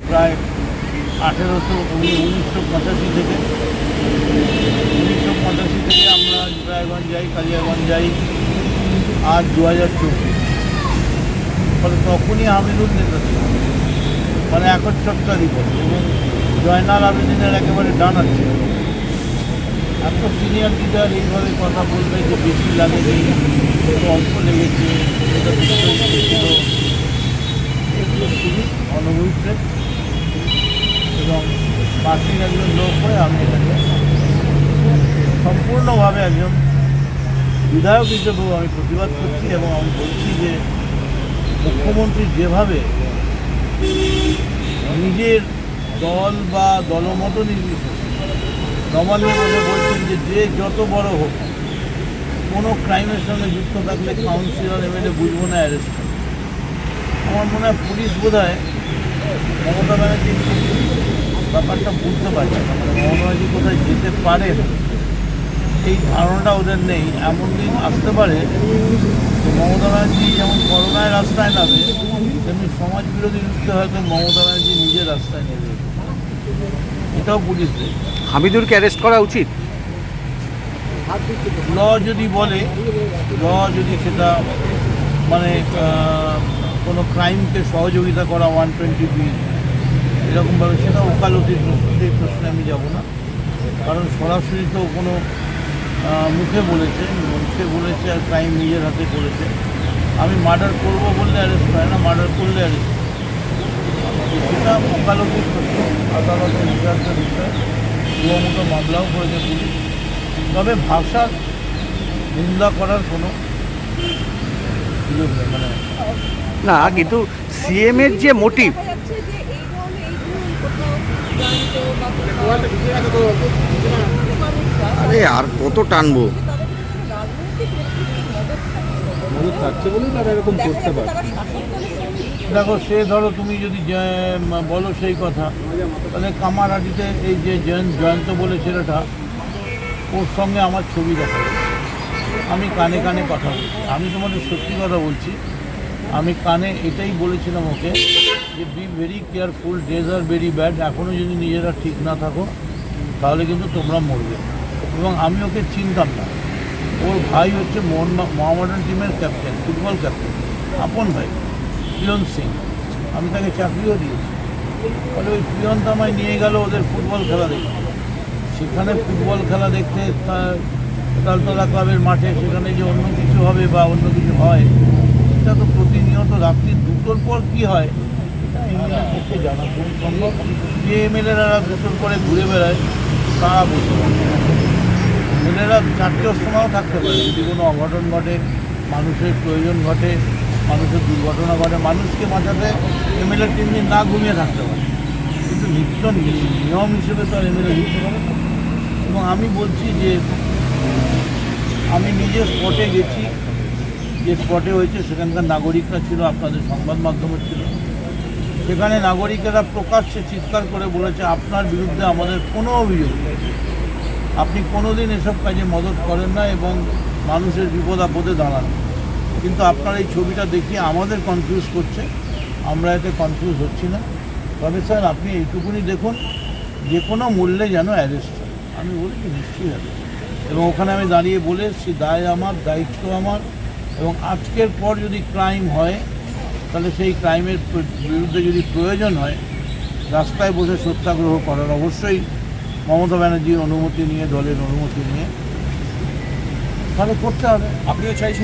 প্রায় আঠেরোশো উনিশশো পঁচাশি থেকে। উনিশশো পঁচাশি থেকে আমরা রায়গঞ্জ যাই, কালিয়াগঞ্জ যাই, আজ দু হাজার চব্বিশ। ফলে তখনই হামিদুল নেতা ছিল। মানে একচ্ছত্রাধিপতি এবং জয়নাল আবেদিনের একেবারে ডান আছে এত সিনিয়র লিডার এইভাবে কথা বলবে যে বেশি লাগে অল্প লেগেছে, এটা ছিল। এগুলো খুবই অনভিপ্রেত এবং পার্টির একজন লোক হয়ে, আমি এটাকে সম্পূর্ণভাবে একজন বিধায়ক হিসেবেও আমি প্রতিবাদ করছি এবং আমি বলছি যে মুখ্যমন্ত্রী যেভাবে নিজের দল বা দলমত নির্বিশেষে নবান্নে বলে বলছেন যে যে যত বড় হোক, কোনো ক্রাইমের সঙ্গে যুক্ত থাকলে কাউন্সিলর এমএলএ বুঝব না অ্যারেস্ট আমার মনে হয় পুলিশ বোধ হয় মমতা ব্যানার্জি ব্যাপারটা বুঝতে পারছে না। মানে কোথায় যেতে পারে এই ধারণাটা ওদের নেই। এমন দিন আসতে পারে যে মমতা ব্যানার্জি যেমন করোনায় রাস্তায় নামে তেমনি সমাজ বিরোধী রুখতে হয়তো মমতা ব্যানার্জি নিজের রাস্তায় নেবে। এটাও পুলিশ হামিদুরকে অ্যারেস্ট করা উচিত? ল যদি বলে ল যদি সেটা মানে কোনো ক্রাইমকে সহযোগিতা করা ওয়ান টোয়েন্টি বি এরকমভাবে সেটা ওকালতির প্রশ্ন সেই প্রশ্নে আমি যাব না। কারণ সরাসরি তো কোনো মুখে বলেছে মুখে বলেছে আর ক্রাইম নিজের হাতে করেছে। আমি মার্ডার করব বললে অ্যারেস্ট হয় না মার্ডার করলে অ্যারেস্ট সেটা ওকালতির প্রশ্ন আদালতের বিচারের বিষয় মতো মামলাও করেছে পুলিশ। তবে ভাষার নিন্দা করার কোনো সুযোগ নেই মানে না, কিন্তু সিএম এর যে মোটিভ দেখা যাচ্ছে যে এই ধরনের এই ধরুন কোথাও জানতো বা কোথাও মানুষরা আরে আর কত টানবো? থাকছে বলেই তারা এরকম করতে পারে। দেখো সে ধরো তুমি যদি বলো সেই কথা তাহলে কামারহাটিতে এই যে জয়ন্ত জয়ন্ত বলে ছেলেটা ওর সঙ্গে আমার ছবি দেখা আমি কানে কানে কথা বলছি। আমি তোমাদের সত্যি কথা বলছি আমি কানে এটাই বলেছিলাম ওকে যে বি ভেরি কেয়ারফুল ডেজ আর ভেরি ব্যাড এখনও যদি নিজেরা ঠিক না থাকো, তাহলে কিন্তু তোমরা মরবে। এবং আমি ওকে চিনতাম না। ওর ভাই হচ্ছে মোহন মোহামেডান টিমের ক্যাপ্টেন ফুটবল ক্যাপ্টেন আপন ভাই প্রিয়ন সিং। আমি তাকে চাকরিও দিয়েছি। ফলে ওই আমায় নিয়ে গেল ওদের ফুটবল খেলা দেখতে। সেখানে ফুটবল খেলা দেখতে তার তালতলা ক্লাবের মাঠে সেখানে যে অন্য কিছু হবে বা অন্য কিছু হয়, এটা তো প্রতিনিয়ত রাত্রি দুটোর পর কি হয় জানা যে এমএলএরা দুটোর পরে ঘুরে বেড়ায়, তারা পারে এমএলএরা চারটের সময়ও থাকতে পারে, যদি কোনো অঘটন ঘটে, মানুষের প্রয়োজন ঘটে, মানুষের দুর্ঘটনা ঘটে, মানুষকে বাঁচাতে এমএলএ তিন দিন না ঘুমিয়ে থাকতে পারে। কিন্তু নিত্য নিয়ম হিসেবে তো আর এমএলএ এবং আমি বলছি যে আমি নিজে স্পটে গেছি। যে স্পটে হয়েছে, সেখানকার নাগরিকরা ছিল, আপনাদের সংবাদ মাধ্যমে ছিল। সেখানে নাগরিকেরা প্রকাশ্যে চিৎকার করে বলেছে, আপনার বিরুদ্ধে আমাদের কোনো অভিযোগ নেই। আপনি কোনোদিন এসব কাজে মদত করেন না এবং মানুষের বিপদ আপদে দাঁড়ান। কিন্তু আপনার এই ছবিটা দেখিয়ে আমাদের কনফিউজ করছে। আমরা এতে কনফিউজ হচ্ছি না। তবে স্যার, আপনি এইটুকুনি দেখুন, যে কোনো মূল্যে যেন অ্যারেস্ট হয়। আমি বলেছি নিশ্চয়ই হবে এবং ওখানে আমি দাঁড়িয়ে বলে এসেছি দায় আমার, দায়িত্ব আমার এবং আজকের পর যদি ক্রাইম হয়, তাহলে সেই ক্রাইমের বিরুদ্ধে যদি প্রয়োজন হয়, রাস্তায় বসে সত্যাগ্রহ করার অবশ্যই মমতা ব্যানার্জির অনুমতি নিয়ে, দলের অনুমতি নিয়ে তাহলে করতে হবে। আপনিও চাইছেন